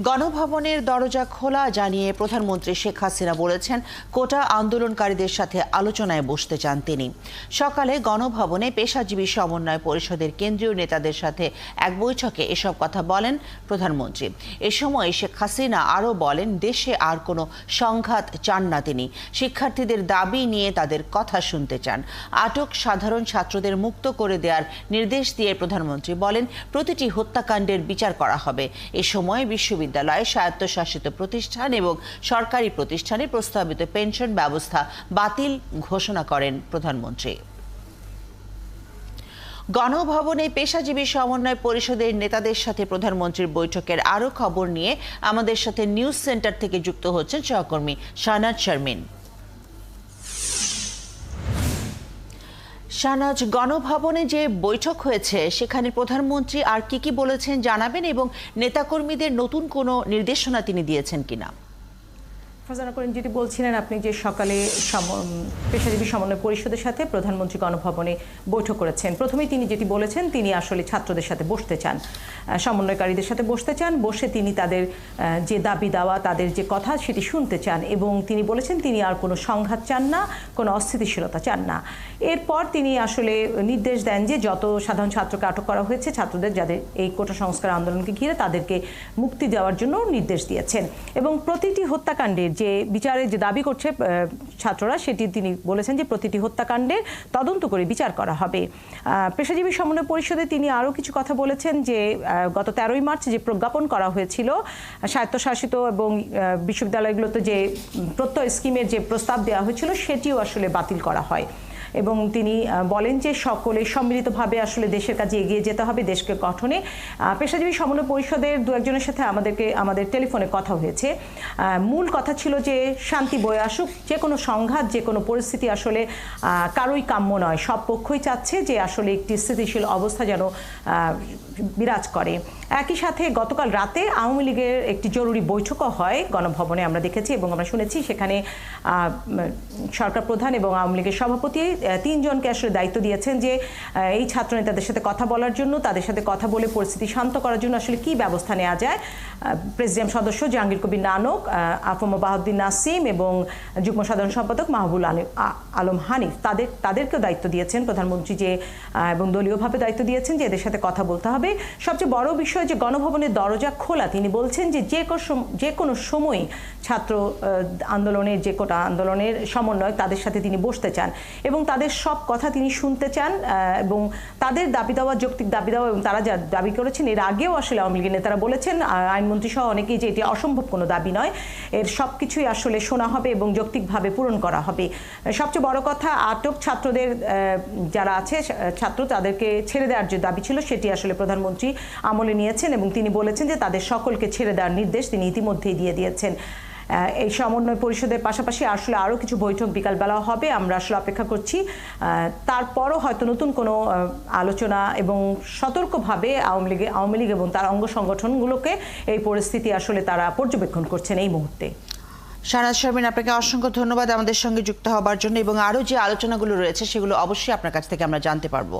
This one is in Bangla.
গণভবনের দরজা খোলা জানিয়ে প্রধানমন্ত্রী শেখ হাসিনা বলেছেন, কোটা আন্দোলনকারীদের সাথে আলোচনায় বসতে চান তিনি। সকালে গণভবনে পেশাজীবী সমন্বয় পরিষদের কেন্দ্রীয় নেতাদের সাথে এক বৈঠকে এসব কথা বলেন প্রধানমন্ত্রী। এ সময় শেখ হাসিনা আরও বলেন, দেশে আর কোনো সংঘাত চান না তিনি। শিক্ষার্থীদের দাবি নিয়ে তাদের কথা শুনতে চান। আটক সাধারণ ছাত্রদের মুক্ত করে দেওয়ার নির্দেশ দিয়ে প্রধানমন্ত্রী বলেন, প্রতিটি হত্যাকাণ্ডের বিচার করা হবে। এ সময় বিশ্ববিদ্যালয়ে স্বায়ত্তশাসিত প্রতিষ্ঠান এবং সরকারি প্রতিষ্ঠানে প্রস্তাবিত পেনশন ব্যবস্থা বাতিল ঘোষণা করেন প্রধানমন্ত্রী। গণভবনে পেশাজীবী সমন্বয় পরিষদের নেতাদের সাথে প্রধানমন্ত্রীর বৈঠকের আরও খবর নিয়ে আমাদের সাথে নিউজ সেন্টার থেকে যুক্ত হচ্ছেন সহকর্মী শাহনাজ শারমিন। শাহনাজ, গণভবনে যে বৈঠক হয়েছে, সেখানে প্রধানমন্ত্রী আর কি কি বলেছেন জানাবেন এবং নেতাকর্মীদের নতুন কোনো নির্দেশনা তিনি দিয়েছেন কিনা? ফাজানা করিম যেটি বলছিলেন আপনি যে সকালে পেশাজীবী সমন্বয় পরিষদের সাথে প্রধানমন্ত্রী গণভবনে বৈঠক করেছেন, প্রথমেই তিনি যেটি বলেছেন, তিনি আসলে ছাত্রদের সাথে বসতে চান। সমন্বয়কারীদের সাথে বসতে চান, বসে তিনি তাদের যে দাবি দাওয়া, তাদের যে কথা সেটি শুনতে চান এবং তিনি বলেছেন তিনি আর কোনো সংঘাত চান না, কোনো অস্থিতিশীলতা চান না। এরপর তিনি আসলে নির্দেশ দেন যে যত সাধারণ ছাত্রকে আটক করা হয়েছে, ছাত্রদের যাদের এই কোটা সংস্কার আন্দোলনকে ঘিরে তাদেরকে মুক্তি দেওয়ার জন্য নির্দেশ দিয়েছেন এবং প্রতিটি হত্যাকাণ্ডের যে বিচারের যে দাবি করছে ছাত্ররা সেটি তিনি বলেছেন যে প্রতিটি হত্যাকাণ্ডের তদন্ত করে বিচার করা হবে। পেশাজীবী সমন্বয় পরিষদে তিনি আরও কিছু কথা বলেছেন যে গত তেরোই মার্চ যে প্রজ্ঞাপন করা হয়েছিল, স্বায়ত্তশাসিত এবং বিশ্ববিদ্যালয়গুলোতে যে প্রত্যয় স্কিমের যে প্রস্তাব দেওয়া হয়েছিল, সেটিও আসলে বাতিল করা হয়। এবং তিনি বলেন যে সকলে সম্মিলিতভাবে আসলে দেশের কাজে এগিয়ে যেতে হবে, দেশকে গঠনে। পেশাজীবী সমন্বয় পরিষদের দু একজনের সাথে আমাদেরকে, আমাদের টেলিফোনে কথা হয়েছে। মূল কথা ছিল যে শান্তি বয়ে আসুক, যে কোনো সংঘাত, যে কোনো পরিস্থিতি আসলে কারোই কাম্য নয়। সব পক্ষই চাচ্ছে যে আসলে একটি স্থিতিশীল অবস্থা যেন বিরাজ করে। একই সাথে গতকাল রাতে আওয়ামী লীগের একটি জরুরি বৈঠকও হয়, গণভবনে আমরা দেখেছি এবং আমরা শুনেছি। সেখানে সরকার প্রধান এবং আওয়ামী লীগের সভাপতি তিনজনকে আসলে দায়িত্ব দিয়েছেন যে এই ছাত্র নেতাদের সাথে কথা বলার জন্য, তাদের সাথে কথা বলে পরিস্থিতি শান্ত করার জন্য আসলে কি ব্যবস্থা নেওয়া যায়? প্রেসিডিয়াম সদস্য জাহাঙ্গীর কবির নানক আফম বাহাউদ্দিন নাসিম এবং যুগ্ম সাধারণ সম্পাদক মাহবুল আলী- আলম হানিফ। তাদের, তাদেরকেও দায়িত্ব দিয়েছেন প্রধানমন্ত্রী যে এবং দলীয়ভাবে দায়িত্ব দিয়েছেন যে এদের সাথে কথা বলতে হবে। সবচেয়ে বড় বিষয় যে গণভবনের দরজা খোলা, তিনি বলছেন যে যে যে কোনো সময় ছাত্র আন্দোলনের যে কোটা আন্দোলনের সমন্বয় তাদের সাথে তিনি বসতে চান। এবং তাদের সব কথা তিনি শুনতে চান এবং তাদের দাবি দেওয়া, যৌক্তিক দাবি দেওয়া এবং তারা যা দাবি করেছেন, এর আগেও আসলে আওয়ামী লীগের নেতারা বলেছেন আইনমন্ত্রী সহ অনেকেই যে এটি অসম্ভব কোনো দাবি নয়, এর সব কিছুই আসলে শোনা হবে এবং যৌক্তিকভাবে পূরণ করা হবে। সবচেয়ে বড় কথা, আটক ছাত্রদের যারা আছে ছাত্র তাদেরকে ছেড়ে দেওয়ার যে দাবি ছিল, সেটি আসলে প্রধানমন্ত্রী আমলে নিয়েছেন এবং তিনি বলেছেন যে তাদের সকলকে ছেড়ে দেওয়ার নির্দেশ তিনি ইতিমধ্যেই দিয়ে দিয়েছেন। এই সমন্বয় পরিষদের পাশাপাশি আসলে আরও কিছু বৈঠক বিকালবেলা হবে, আমরা আসলে অপেক্ষা করছি। তারপরও হয়তো নতুন কোনো আলোচনা এবং সতর্কভাবে আওয়ামী লীগ আওয়ামী লীগ এবং তার অঙ্গ সংগঠনগুলোকে এই পরিস্থিতি আসলে তারা পর্যবেক্ষণ করছেন এই মুহূর্তে। শাহনাজ শর্মিন, আপনাকে অসংখ্য ধন্যবাদ আমাদের সঙ্গে যুক্ত হবার জন্য এবং আরও যে আলোচনাগুলো রয়েছে সেগুলো অবশ্যই আপনার কাছ থেকে আমরা জানতে পারব।